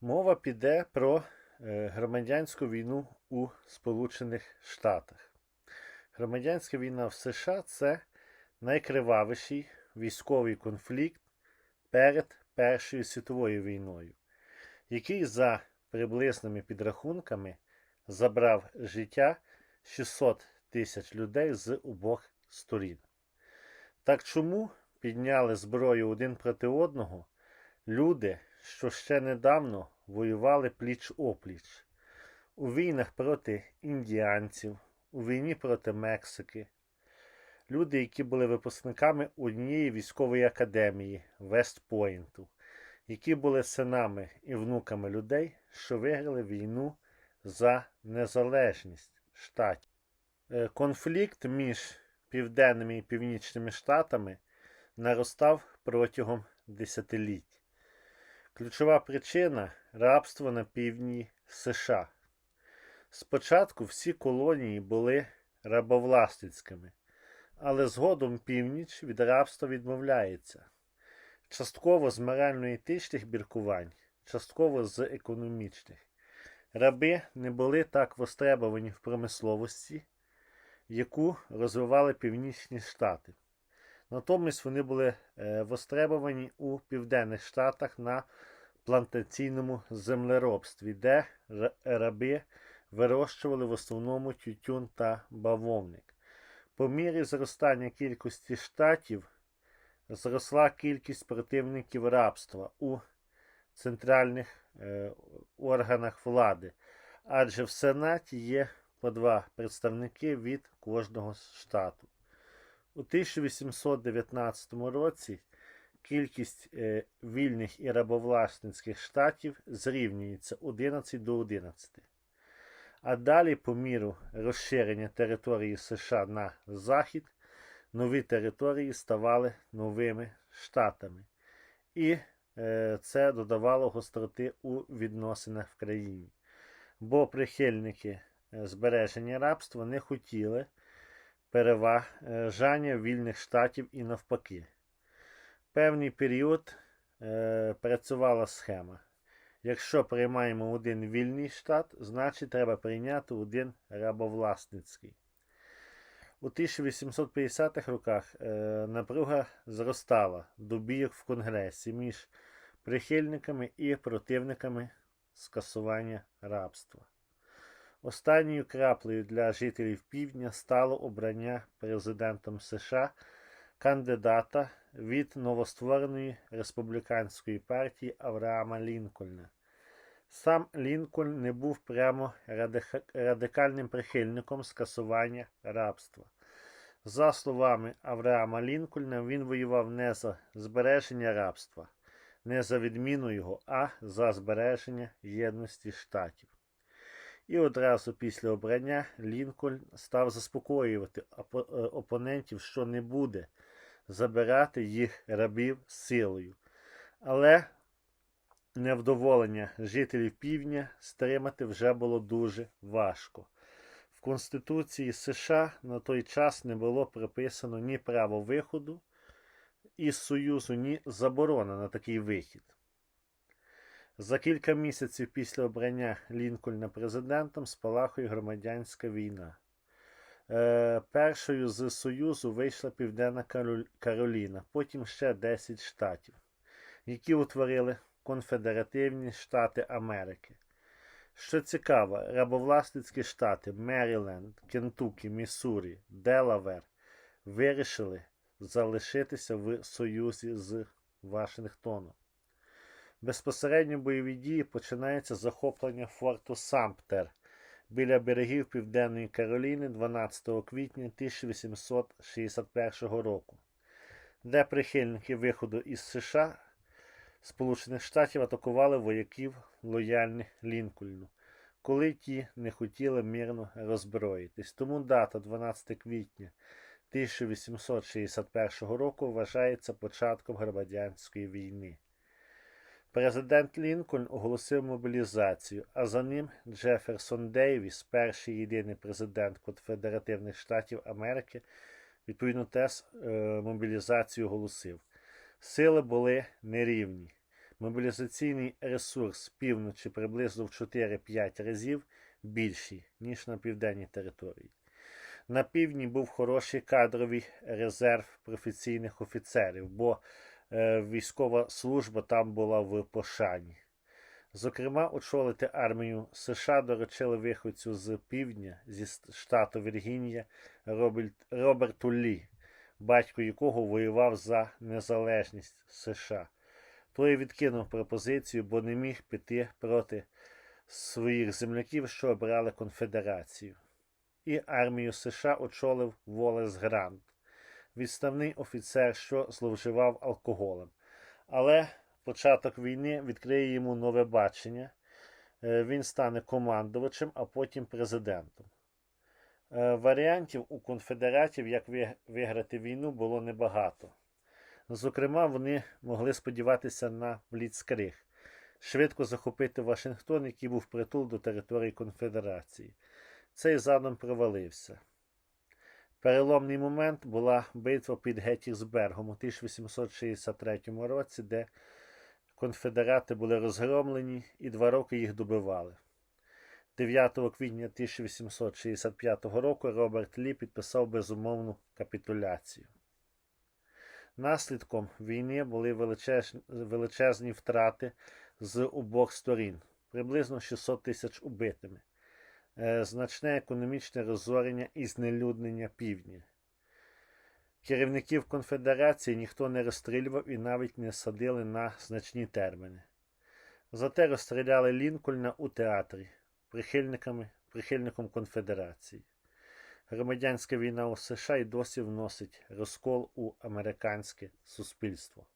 Мова піде про е, громадянську війну у Сполучених Штатах. Громадянська війна в США це найкривавіший військовий конфлікт перед Першою світовою війною, який за приблизними підрахунками забрав життя 600 тисяч людей з обох сторін. Так чому підняли зброю один проти одного люди, що ще недавно воювали пліч опліч у війнах проти індіанців, у війні проти Мексики, люди, які були випускниками однієї військової академії Вестпойнту, які були синами і внуками людей, що виграли війну за незалежність штатів. Е, Конфлікт між південними і північними штатами наростав протягом десятиліть. Ключова причина рабство на півдні США. Спочатку всі колонії були рабовласницькими, але згодом північ від рабства відмовляється. Частково з морально-етичних біркувань, частково з економічних. Раби не були так востребовані в промисловості, яку розвивали північні штати. Натомість вони були е, востребовані у Південних Штатах на плантаційному землеробстві, де раби вирощували в основному тютюн та бавовник. По мірі зростання кількості штатів зросла кількість противників рабства у центральних е, органах влади, адже в Сенаті є по два представники від кожного штату. У 1819 році кількість е, вільних і рабовласницьких штатів зрівнюється 11 до 11. А далі, по міру розширення території США на захід, нові території ставали новими штатами. І е, це додавало гостроти у відносинах в країні. Бо прихильники е, збереження рабства не хотіли переважання вільних штатів і навпаки. Певний період е, працювала схема. Якщо приймаємо один вільний штат, значить треба прийняти один рабовласницький. У 1850-х роках е, напруга зростала до бійок в Конгресі між прихильниками і противниками скасування рабства. Останньою краплею для жителів півдня стало обрання президентом США кандидата від новоствореної республіканської партії Авраама Лінкольна. Сам Лінкольн не був прямо радикальним прихильником скасування рабства. За словами Авраама Лінкольна, він воював не за збереження рабства, не за відміну його, а за збереження єдності штатів. І одразу після обрання Лінкольн став заспокоювати е, опонентів, що не буде забирати їх рабів силою. Але невдоволення жителів півдня стримати вже було дуже важко. В Конституції США на той час не було приписано ні право виходу із Союзу, ні заборона на такий вихід. За кілька місяців після обрання Лінкольна президентом спалахує громадянська війна. Е, першою з Союзу вийшла Південна Кароліна, потім ще 10 штатів, які утворили Конфедеративні Штати Америки. Що цікаво, рабовласницькі штати Меріленд, Кентукі, Міссурі, Делавер вирішили залишитися в союзі з Вашингтоном. Безпосередньо бойові дії починаються з захоплення форту Самптер біля берегів Південної Кароліни 12 квітня 1861 року, де прихильники виходу із США Сполучених Штатів атакували вояків лояльних Лінкольну, коли ті не хотіли мирно роззброїтись. Тому дата 12 квітня 1861 року вважається початком громадянської війни. Президент Лінкольн оголосив мобілізацію, а за ним Джеферсон Дейвіс, перший єдиний президент Конфедеративних Штатів Америки, відповідно теж е, оголосив. Сили були нерівні. Мобілізаційний ресурс півночі приблизно в 4-5 разів більший, ніж на південній території. На півдні був хороший кадровий резерв професійних офіцерів, бо військова служба там була в пошані. Зокрема, очолити армію США доручили виходцю з півдня зі штату Віргінія Роберту Лі, батько якого воював за незалежність США. Той відкинув пропозицію, бо не міг піти проти своїх земляків, що обрали конфедерацію. І армію США очолив Волес Грант, відставний офіцер, що зловживав алкоголем. Але початок війни відкриє йому нове бачення. Е, Він стане командувачем, а потім президентом. Е, Варіантів у конфедератів, як виграти війну, було небагато. Зокрема, вони могли сподіватися на Бліцкриг, швидко захопити Вашингтон, який був притул до території конфедерації. Цей задум провалився. Переломний момент була битва під Геттісбергом у 1863 році, де конфедерати були розгромлені і два роки їх добивали. 9 квітня 1865 року Роберт Лі підписав безумовну капітуляцію. Наслідком війни були величезні, втрати з обох сторін, приблизно 600 тисяч убитими, значне економічне розорення і знелюднення півдня. Керівників конфедерації ніхто не розстрілював і навіть не садили на значні терміни. Зате розстріляли Лінкольна у театрі прихильниками, прихильником конфедерації. Громадянська війна у США й досі вносить розкол у американське суспільство.